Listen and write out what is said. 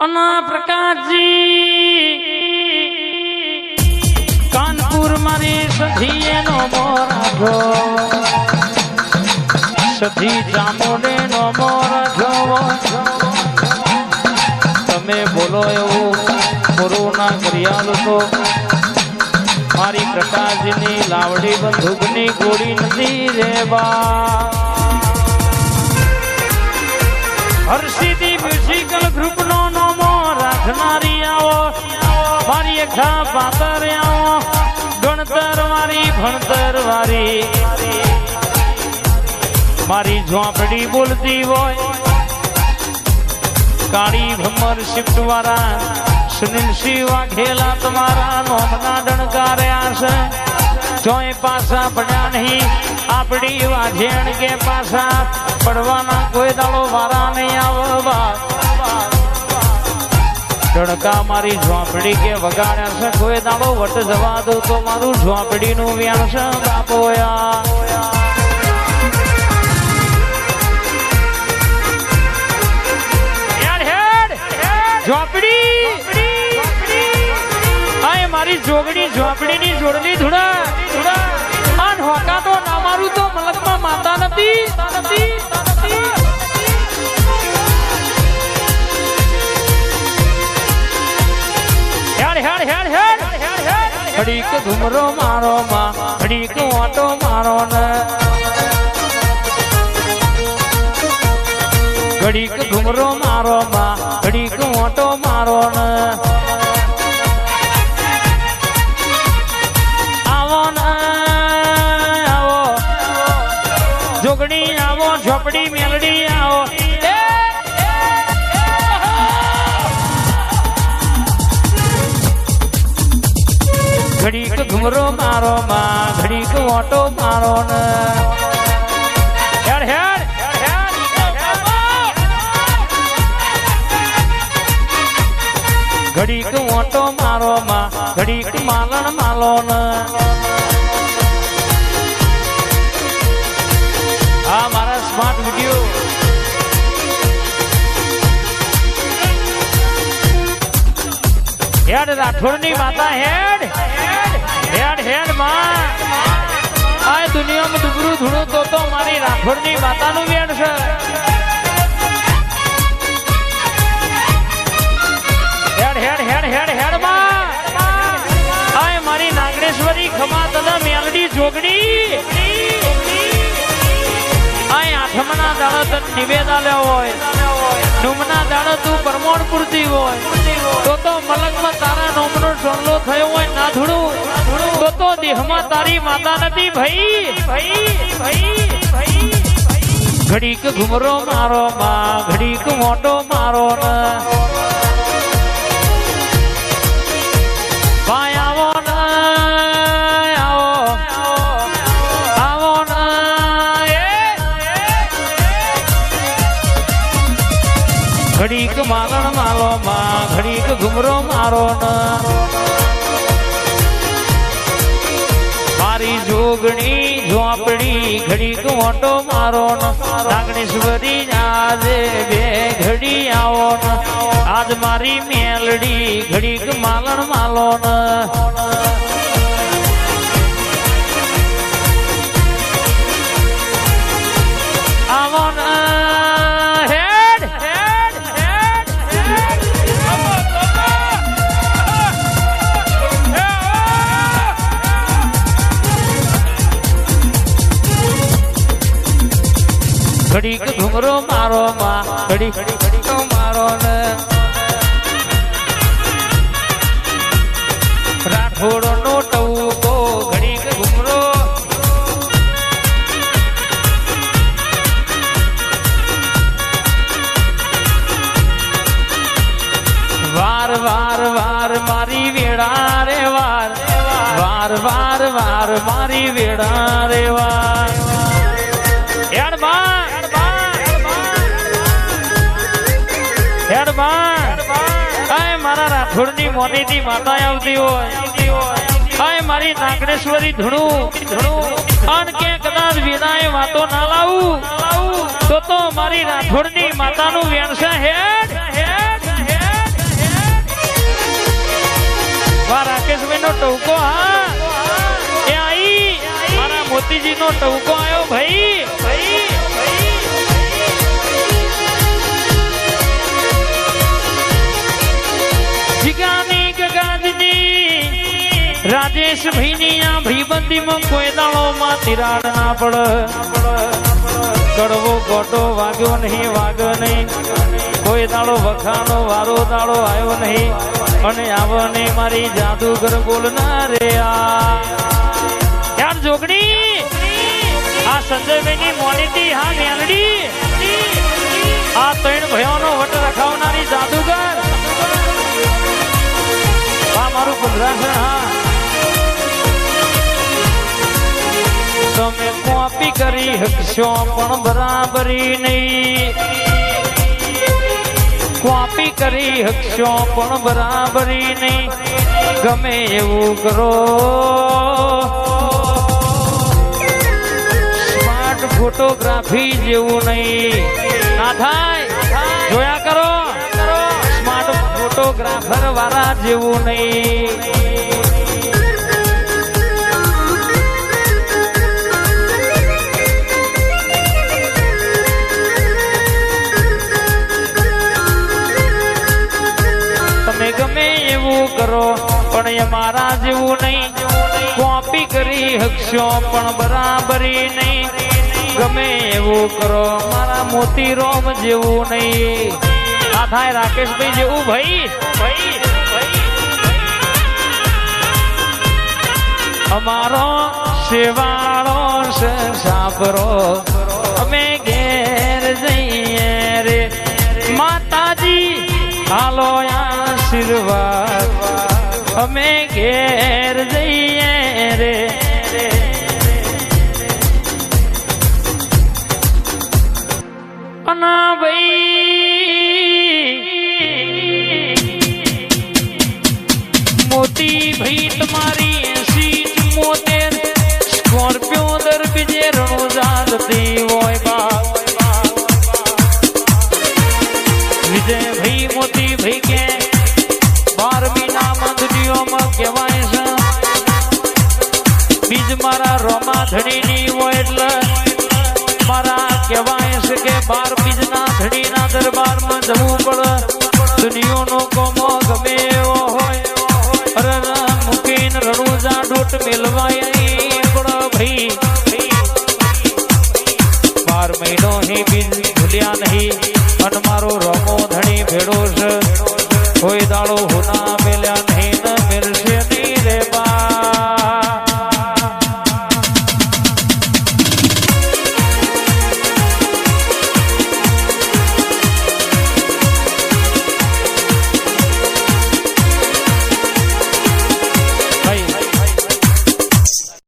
અના પ્રકાશજી કાનપુર મારી સધી નો મોરાજો સધી જામોડે નો મોરાજો તમે બોલો એવું કોરોના કર્યાલ તો મારી પ્રકાશની લાવડી બંદૂકની ગોળી નથી રેવા હર્ષિદી મ્યુઝિકલ ગ્રુપ નો નોમો આવો, મારી અખા પાતર આવો, ગણતર મારી ભણતર વારી. મારી ઝોંપડી બોલતી હોય, કાળી ભમર શિફ્ટ વાળા સુનિલ સિંહ વાઘેલા તમારા નોમના ડણકાર્યા છે. જોય પાસા પડ્યા નહીં, આપડી વાઢેણ કે પાસા પડવાના કોઈ દાડો વારા નહીં આવવા. ડણકા મારી ઝોંપડી કે વગાડ્યા છે? કોઈ દાડો વટ જવા દો તો મારું ઝોંપડીનું વ્યાણ છે, બાપોયા. ઝોપડી. ઝોંપડી મારી જોગણી ઝોંપડીની જોડલી ધૂડા ધૂડા આ હોકા તો ના મારું તો મલકમાં માતા નથી. હેડ હેડ હેડ હેડ ઘડીક ઘુમરો મારો માં, ઘડીક ઓટો મારો ને. ઘડીક ઘુમરો મારો માં, ઘડીક ઓટો મારો ને. આવો ને, આવો. જોગણી આવો, ઝોપડી મેલડી ઘુમરો મારો માં ઘડીક ઓટો મારો ને. હેડ હેડ ઘડીક ઓટો મારો માં, ઘડીક માલણ માલો ને. આ મારા સ્માર્ટ વીડિયો હેડ, રાઠોડની માતા, હેડ. હેડમાં. આ દુનિયામાં ડુબરું ધૂણું તો તો મારી રાઠોડની માતાનું વેણ છે. હેડ હેડ હેડ હેડ હેડમાં. આય મારી નાગરેશ્વરી ખમા તદા મેલડી જોગડી. આય આઠમના દાડો તન નિવેદા લેવો હોય. નુમના દાડો તું પરમોણ પૂરતી હોય. તો તો મલકમાં તારા નોમનો સોનલો થયો હોય ના ધૂણું તો તો દેહમાં તારી માતા નથી ભાઈ. ઘડીક ઘુમરો મારો માં ઘડીક મોટો મારો ને ઘડીક માગણ માલો, માં ઘડીક ઘુમરો મારો મારી જોગણી, ઝોપડી ઘડીક મોટો મારો નાગણેશ્વરી આજે બે ઘડી આવો આજ મારી મેલડી ઘડીક માલણ માલો ને. ઘડીક ઘુમરો મારો માં ઘડી ઘડી મારો ને. રાઠોડ નો ટવકો મારા મોની મોનીથી માતા આવતી હોય. હાય, મારી નાગરેશ્વરી ધૂણું. ધૂણું અન કે કદાચ વિનાએ વાતો ના લાવું. તો તો મારી રાઠોડની માતાનું વેણસા હેડ. વા રાકેશભાઈ નો ટવકો હા. એ આઈ. મારા મોતીજી નો ટવકો આવ્યો ભાઈ. રાજેશ ભાઈની આ ભીબંધીમાં કોઈ દાળોમાં તિરાડ ના પડ. કડવો ગોટો વાગ્યો નહીં વાગ્યો નહીં. કોઈ દાળો વખાનો વારો દાળો આવ્યો નહીં. અને આવને મારી જાદુગર બોલના રે આ. યાર જોગડી આ સંજયભાઈની મોનીટી, હા, મેલડી. આ ત્રણ ભયોનો વટ રખાવનારી જાદુગર. આ મારું કુંભરાશન હા. કરી હકશો પણ બરાબરી નહીં. કોપી કરી હકશો પણ બરાબરી નહીં. ગમે એવું કરો. સ્માર્ટ ફોટોગ્રાફી જેવું નહીં. ના થાય. જોયા કરો. સ્માર્ટ ફોટોગ્રાફર વાળા જેવું નહીં. કરો, પણ એ મારા જેવું નહીં. કોપી કરી હકશો, પણ બરાબરી નહીં. ગમે એવું કરો, મારા મોતી રોમ જેવું નહીં. આ થાય રાકેશભાઈ જેવું, ભાઈ? ભાઈ અમારો શેવાળો સાપરો હાલો આશીર્વાદ અમે ઘેર જઈએ રે અના ભાઈ મોટી ભાઈ તમારી બીજ મારા રોમા ધણીની હોય એટલે મારા કહેવાય છે કે બાર બીજના ધણીના દરબારમાં જવું પડે. દુનિયાનો કોમો ગમે એવો હોય. અરે રા મૂકીને રણુજા ડોટ મેલવાય પડે ભાઈ. બાર મહિનો હી બીજ ભૂલ્યા નહીં. અને મારો રમો ધણી ભેડો છે. કોઈ દાડો હોના